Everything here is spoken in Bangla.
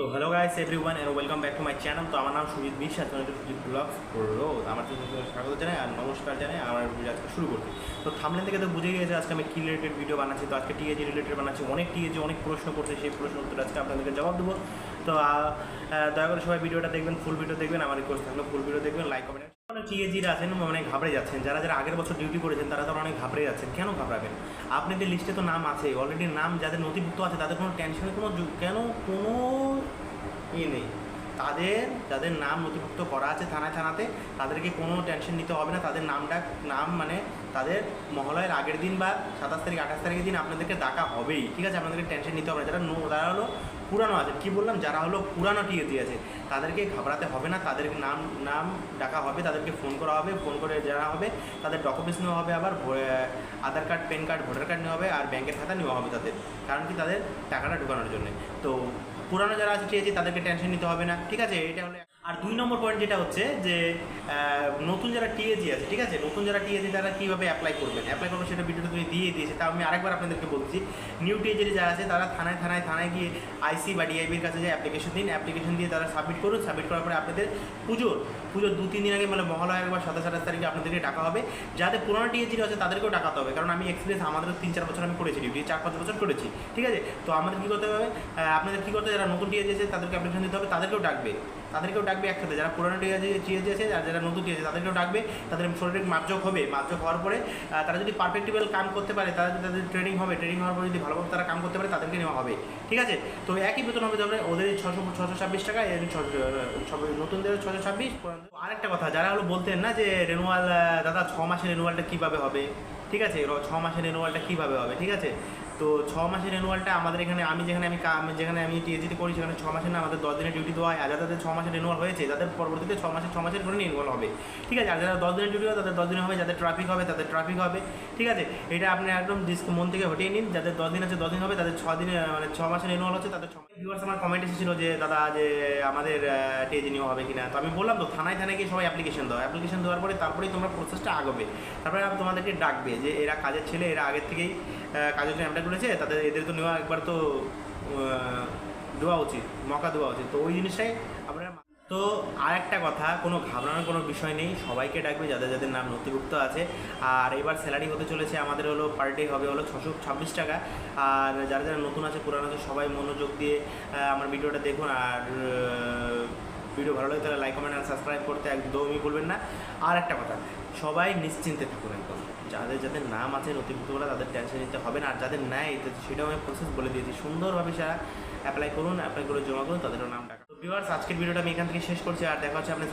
তো hello guys everyone and welcome back to my channel তো আমার নাম সুজিত বিশ্বাস সুজিত ব্লগ করল আমার স্বাগত জানাই, আর নমস্কার জানাই, আমার ভিডিও আজকে শুরু করছি। তো থামলেন থেকে তো বুঝে গিয়েছে আজকে আমি কি রিলেটেড ভিডিও বানাচ্ছি। তো আজকে টিএজি রিলেটেড বানাচ্ছি, অনেক টিএজি অনেক প্রশ্ন করছে, সেই প্রশ্ন উত্তর আজকে আপনাদেরকে জবাব দেবো। তো দয়া করে সবাই ভিডিওটা দেখবেন ফুল ভিডিও দেখবেন, আমার রিকোয়েস্ট থাকলে ফুল ভিডিও দেখবেন লাইক কমেন্ট টিএজিরা আছেন অনেক ঘাবড়ে যাচ্ছেন, যারা যারা আগের বছর ডিউটি করেছেন, তারা তো অনেক ঘাবড়ে যাচ্ছেন, কেন ঘাবড়াবেন? আপনাদের লিস্টে তো নাম আছে অলরেডি নাম যাদের নথিভুক্ত আছে, তাদের কোনো টেনশনের কোনো কেন কোনো ইয়ে নেই? তাদের, যাদের নাম নথিভুক্ত করা আছে থানায় থানাতে, তাদেরকে কোনো টেনশন নিতে হবে না। তাদের নামটা, নাম মানে তাদের মহলয়ের আগের দিন বা সাতাশ তারিখ, আঠাশ তারিখের দিন আপনাদেরকে ডাকা হবেই। ঠিক আছে? আপনাদেরকে টেনশন নিতে হবে না। যারা যারা হলো পুরানো আছে, কী বললাম? যারা হলো পুরানো টিএজি আছে, তাদেরকে ঘাবড়াতে হবে না। তাদেরকে নাম নাম ডাকা হবে, তাদেরকে ফোন করা হবে ফোন করে জানা হবে। তাদের ডকুমেন্টস নেওয়া হবে আবার Aadhaar card pan card, voter card নেওয়া হবে আর ব্যাংকের খাতা নেওয়া হবে তাদের। কারণ কি? তাদের টাকাটা ঢোকানোর জন্য। তো পুরানো যারা আছে চেয়েছে তাদেরকে টেনশন নিতে হবে না ঠিক আছে? এটা হলে আর দুই নম্বর পয়েন্ট যেটা হচ্ছে যে নতুন যারা টিএজি আছে, ঠিক আছে? নতুন যারা টিএজি তারা কীভাবে অ্যাপ্লাই করবেন? অ্যাপ্লাই করবেন সেটা ভিডিওটা তুমি দিয়ে দিয়েছে। তা আমি আরেকবার আপনাদেরকে বলছি নিউ টিএজি যারা আছে, তারা থানায় থানায় থানায় গিয়ে আইসি বা ডিআইবির কাছে যে অ্যাপ্লিকেশন দিন অ্যাপ্লিকেশন দিয়ে তারা সাবমিট করুন। সাবমিট করার পরে আপনাদের পুজোর পুজোর দু, তিন দিন আগে মানে মহালয়া বা সাতাশ আঠাশ তারিখে আপনাদেরকে টাকা হবে। যাদের পুরোনো টিএজি আছে, তাদেরকেও ডাকাতে হবে। কারণ আমি এক্সপিরিয়েন্স আমাদের তিন, চার বছর আমি করেছি ডিউটি চার, পাঁচ বছর করেছি, ঠিক আছে? তো আমাদের কী করতে হবে? আপনাদের কী করতে যারা নতুন টিএজি আছে, তাদেরকে অ্যাপ্লিকেশন দিতে হবে, তাদেরকেও ডাকবে। তাদেরকেও ডাকবে একসাথে। যারা পুরোনো টিএজি আছে, আর যারা নতুন টিএজি তাদেরকেও ডাকবে। তাদের শরীরে মাপজোক হবে মাপজোক হওয়ার পরে তারা যদি পারফেক্টিবল কাম করতে পারে, তারা তাদের ট্রেনিং হবে ট্রেনিং হওয়ার পরে যদি ভালোভাবে তারা কাম করতে পারে, তাদেরকে নেওয়া হবে। ঠিক আছে? তো একই বেতন হবে তবে ওদের ছশো ছশো ছাব্বিশ টাকা নতুনদের ছশো ছাব্বিশ। আরেকটা কথা, যারা হলো বলতেন না যে রেনুয়াল দাদা, ছ মাসের রেনুয়ালটা কীভাবে হবে? ঠিক আছে? ছ মাসের রেনুয়ালটা কীভাবে হবে? ঠিক আছে? তো ছ মাসের রেনুয়ালটা আমাদের এখানে, আমি যেখানে আমি যেখানে আমি টিএজিতে করি সেখানে ছ মাসের না আমাদের দশ দিনের ডিউটি দেওয়া হয়। আর যাদের ছ মাসের রেনুয়াল হয়েছে তাদের পরবর্তীতে ছ মাসের ছ মাসের করে রেনুয়াল হবে। ঠিক আছে? আর যারা দশ দিনের ডিউটি হবে তাদের দশ দিন হবে, যাদের ট্রাফিক হবে, তাদের ট্রাফিক হবে। ঠিক আছে? এটা আপনি একদম মন থেকে হটিয়ে নিন। যাদের দশ দিন আছে, দশ দিন হবে, তাদের ছ দিনে মানে ছ মাসের রেনুয়াল হচ্ছে, তাদের ছ ভিউয়ার্স আমার কমেন্ট এসেছিল যে, দাদা, যে আমাদের টিএজি নেওয়া হবে কিনা? তো আমি বললাম, তো থানায় থানায় গিয়ে সবাই অ্যাপ্লিকেশন দাও। অ্যাপ্লিকেশন দেওয়ার পরে তারপরেই তোমরা প্রসেসটা আগবে। তারপরে তোমাদেরকে ডাকবে যে, এরা কাজের ছেলে, এরা আগের থেকেই কাজের জন্য করেছে তাদের এদের তো নেওয়া একবার তো দেওয়া উচিত, মকা দেওয়া উচিত। তো ওই জিনিসটাই আপনারা তো আর একটা কথা, কোনো ঘাবড়ানোর কোনো বিষয় নেই, সবাইকে ডাকবে, যাদের যাদের নাম নথিভুক্ত আছে। আর এবার স্যালারি হতে চলেছে, আমাদের হলো পার ডে হবে হলো ছশো ছাব্বিশ টাকা। আর যারা যারা নতুন আছে, পুরানো আছে, সবাই মনোযোগ দিয়ে আমার ভিডিওটা দেখুন। আর ভিডিও ভালো লাগে তাহলে লাইক কমেন্ট আর সাবস্ক্রাইব করতে একদমই ভুলবেন না। আর একটা কথা, সবাই নিশ্চিন্তে থাকুন একদম। যাদের যাদের নাম আছে নথিভুক্ত করা তাদের টেনশন নিতে হবে না। আর যাদের নেয় সেটাও আমি প্রসেস বলে দিয়েছি। সুন্দরভাবে সারা অ্যাপ্লাই করুন অ্যাপ্লাই করে জমা করুন, তাদেরও নাম তো ভিউয়ার্স আজকের ভিডিওটা আমি এখান থেকে শেষ করছি। আর দেখা হচ্ছে আপনার